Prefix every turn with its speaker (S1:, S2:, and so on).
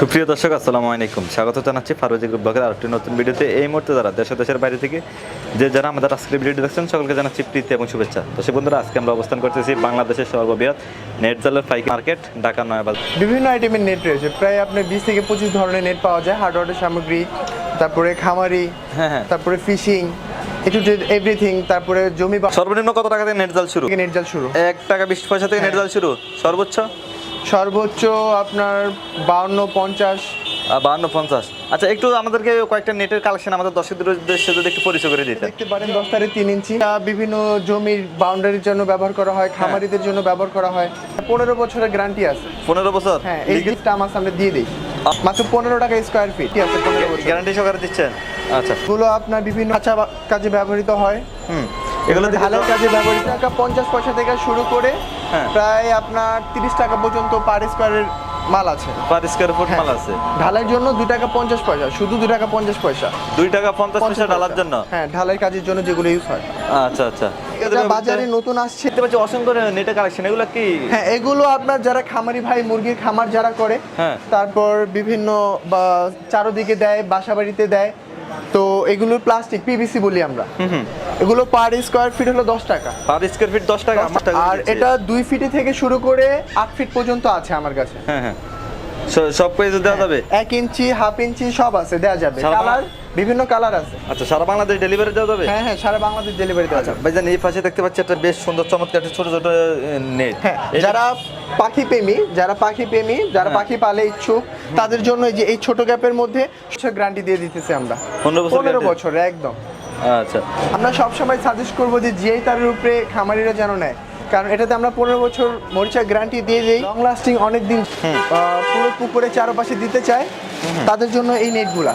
S1: সুপ্রিয় দর্শক আসসালামু আলাইকুম। স্বাগত জানাচ্ছি ফারুজি গ্রুপ ব্লগের আরেকটি নতুন ভিডিওতে। এই মুহূর্তে যারা দেশ দেশের বাইরে থেকে যে যারা আমাদের আজকের ভিডিওটি দেখছেন সকলকে জানাচ্ছি প্রীতি এবং শুভেচ্ছা। দর্শক বন্ধুরা আজকে আমরা অবস্থান করতেছি বাংলাদেশের সর্ববৃহৎ নেট জালের ফাইক মার্কেট ঢাকা নয়াবাজার।
S2: বিভিন্ন আইটেমের নেট রয়েছে। প্রায় আপনার বিশ থেকে পঁচিশ ধরনের নেট পাওয়া যায়। হার্ডওয়ারের সামগ্রী তারপরে খামারি
S1: হ্যাঁ হ্যাঁ।
S2: তারপরে ফিশিং একটু এভরিথিং তারপরে জমি
S1: সর্বনিম্ন কত টাকা থেকে নেট জাল শুরু?
S2: নেট জাল শুরু।
S1: এক টাকা বিশ পয়সা থেকে নেট জাল শুরু? সর্বোচ্চ?
S2: সর্বোচ্চ আপনার বাউন্ন পঞ্চাশ।
S1: বাহান্ন পঞ্চাশ। আচ্ছা একটু আমাদেরকে কয়েকটা নেটের কালেকশন আমাদের দর্শকদের উদ্দেশ্যে যদি একটু পরিচয় করে দিতে
S2: দেখতে পারেন দশ তারে তিন ইঞ্চি। বিভিন্ন জমির বাউন্ডারির জন্য ব্যবহার করা হয় খামারিদের জন্য ব্যবহার করা হয়। পনেরো বছরের গ্যারান্টি আছে।
S1: পনেরো বছর?
S2: হ্যাঁ এই জিনিসটা আমার সামনে দিয়ে দিই। মাত্র পনেরো টাকা স্কোয়ার ফিট
S1: গ্যারান্টি সহকারে দিচ্ছেন? আচ্ছা।
S2: এগুলো আপনার বিভিন্ন বা- কাজে ব্যবহৃত হয়।
S1: হুম। এগুলো
S2: ঢালাই কাজে ব্যবহৃত টাকা পঞ্চাশ পয়সা থেকে শুরু করে
S1: হ্যাঁ।
S2: প্রায় আপনার তিরিশ টাকা পর্যন্ত পার স্কোয়ারের মাল আছে।
S1: Per square foot. মাল আছে।
S2: ঢালাইয়ের জন্য দুই টাকা পঞ্চাশ পয়সা শুধু দুই টাকা পঞ্চাশ পয়সা।
S1: দুই টাকা পঞ্চাশ পয়সা ডালার জন্য?
S2: হ্যাঁ ঢালাই কাজের জন্য যেগুলো ইউজ হয়।
S1: আচ্ছা আচ্ছা।
S2: এটা বাজারে নতুন আসছে।
S1: দেখতে পাচ্ছি অসংখ্য নেটের কালেকশন এগুলো কি?
S2: হ্যাঁ এগুলো আপনার যারা খামারি ভাই মুরগির খামার যারা করে
S1: হ্যাঁ।
S2: তারপর বিভিন্ন বা চারোদিকে দেয় বাসা বাড়িতে দেয়। তো এগুলো প্লাস্টিক পিভিসি বলি আমরা। এগুলো পার স্কোয়ার ফিট হলো দশ টাকা।
S1: পার স্কোয়ার ফিট দশ টাকা
S2: আর এটা দুই ফিটে থেকে শুরু করে আট ফিট পর্যন্ত আছে আমার কাছে।
S1: হ্যাঁ হ্যাঁ। সব পেজে দেওয়া যাবে?
S2: এক ইঞ্চি হাফ ইঞ্চি সব আছে দেওয়া যাবে। কালার বিভিন্ন কালার আছে।
S1: আচ্ছা সারা বাংলাদেশ ডেলিভারি দেওয়া যাবে?
S2: হ্যাঁ হ্যাঁ সারা বাংলাদেশ ডেলিভারি দেওয়া
S1: আচ্ছা
S2: যাবে।
S1: ভাইজান এই পাশে দেখতে পাচ্ছি একটা বেশ সুন্দর চমৎকার একটা ছোট ছোট নেট
S2: হ্যাঁ যারা পাখি প্রেমী যারা পাখি প্রেমী যারা
S1: হ্যাঁ।
S2: পাখি পালে ইচ্ছুক তাদের জন্য এই যে এই ছোট গ্যাপের মধ্যে গ্যারান্টি দিয়ে দিতেছি আমরা।
S1: 15 বছর
S2: পনেরো বছর একদম।
S1: আচ্ছা।
S2: আমরা সবসময় সাজেস্ট করব যে জিআই তারের উপরে খামারিরা যেন নেয় কারণ এটাতে আমরা পনেরো বছর মরিচা গ্যারান্টি দিয়ে দিই। লং লাস্টিং অনেক দিন পুরো পুকুরে চারপাশে দিতে চায় তাদের জন্য এই নেটগুলা